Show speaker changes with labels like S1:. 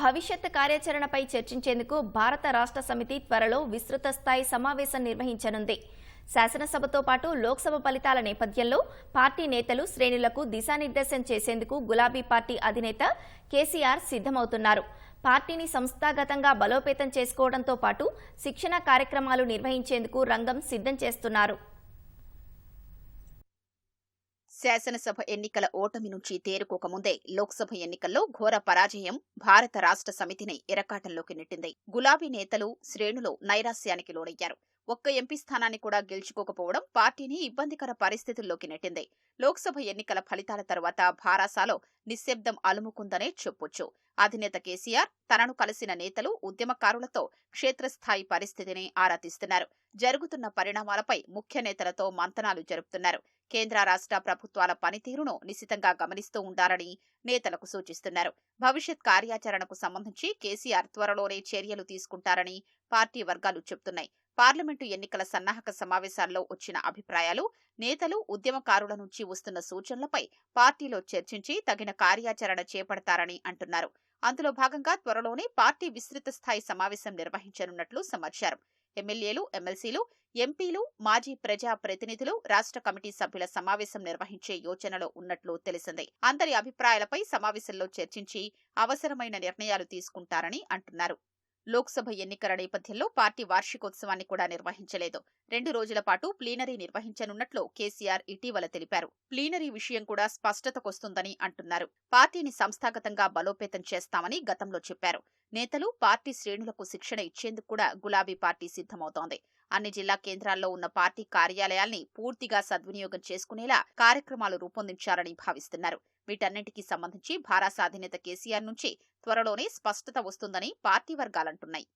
S1: భవిష్యత్ కార్యాచరణపై చర్చించేందుకు భారత రాష్ట్ర సమితి త్వరలో విస్తృత స్థాయి సమావేశం నిర్వహించనుంది. శాసనసభతో పాటు లోక్సభ ఫలితాల నేపథ్యంలో పార్టీ నేతలు శ్రేణులకు దిశానిర్దేశం చేసేందుకు గులాబీ పార్టీ అధినేత కేసీఆర్ సిద్ధమవుతున్నారు. పార్టీని సంస్థాగతంగా బలోపేతం చేసుకోవడంతో పాటు శిక్షణ కార్యక్రమాలు నిర్వహించేందుకు రంగం సిద్ధం చేస్తున్నారు.
S2: శాసనసభ ఎన్నికల ఓటమి నుంచి తేరుకోకముందే లోక్సభ ఎన్నికల్లో ఘోర పరాజయం భారత రాష్ట్ర సమితిని ఇరకాటంలోకి నెట్టింది. గులాబీ నేతలు శ్రేణులు నైరాస్యానికి లోనయ్యారు. ఒక్క ఎంపీ స్థానాన్ని కూడా గెలుచుకోకపోవడం పార్టీని ఇబ్బందికర పరిస్థితుల్లోకి నెట్టింది. లోక్సభ ఎన్నికల ఫలితాల తర్వాత భారాసాలో నిశ్శబ్దం అలుముకుందనే చెప్పొచ్చు. అధినేత కేసీఆర్ తనను కలిసిన నేతలు ఉద్యమకారులతో క్షేత్రస్థాయి పరిస్థితిని ఆరా తీస్తున్నారు. జరుగుతున్న పరిణామాలపై ముఖ్య నేతలతో మంతనాలు జరుపుతున్నారు. కేంద్ర రాష్ట్ర ప్రభుత్వాల పనితీరును నిశితంగా గమనిస్తూ ఉండాలని నేతలకు సూచిస్తున్నారు. భవిష్యత్ కార్యాచరణకు సంబంధించి కేసీఆర్ త్వరలోనే చర్యలు తీసుకుంటారని పార్టీ వర్గాలు చెబుతున్నాయి. పార్లమెంటు ఎన్నికల సన్నాహక సమావేశాల్లో వచ్చిన అభిప్రాయాలు నేతలు ఉద్యమకారుల నుంచి వస్తున్న సూచనలపై పార్టీలో చర్చించి తగిన కార్యాచరణ చేపడతారని అంటున్నారు. అందులో భాగంగా త్వరలోనే పార్టీ విస్తృత స్థాయి సమావేశం నిర్వహించనున్నట్లు సమాచారం. ఎమ్మెల్యేలు ఎమ్మెల్సీలు ఎంపీలు మాజీ ప్రజా ప్రతినిధులు రాష్ట్ర కమిటీ సభ్యుల సమావేశం నిర్వహించే యోచనలో ఉన్నట్లు తెలిసింది. అందరి అభిప్రాయాలపై సమావేశంలో చర్చించి అవసరమైన నిర్ణయాలు తీసుకుంటారని అంటున్నారు. లోక్సభ ఎన్నికల నేపథ్యంలో పార్టీ వార్షికోత్సవాన్ని కూడా నిర్వహించలేదు. రెండు రోజుల పాటు ప్లీనరీ నిర్వహించనున్నట్లు కేసీఆర్ ఇటీవల తెలిపారు. ప్లీనరీ విషయం కూడా స్పష్టతకొస్తుందని అంటున్నారు. పార్టీని సంస్థాగతంగా బలోపేతం చేస్తామని గతంలో చెప్పారు. నేతలు పార్టీ శ్రేణులకు శిక్షణ ఇచ్చేందుకు కూడా గులాబీ పార్టీ సిద్ధమవుతోంది. అన్ని జిల్లా కేంద్రాల్లో ఉన్న పార్టీ కార్యాలయాల్ని పూర్తిగా సద్వినియోగం చేసుకునేలా కార్యక్రమాలు రూపొందించాలని భావిస్తున్నారు. వీటన్నింటికి సంబంధించి భారాస అధినేత కేసీఆర్ నుంచి త్వరలోనే స్పష్టత వస్తుందని పార్టీ వర్గాలంటున్నాయి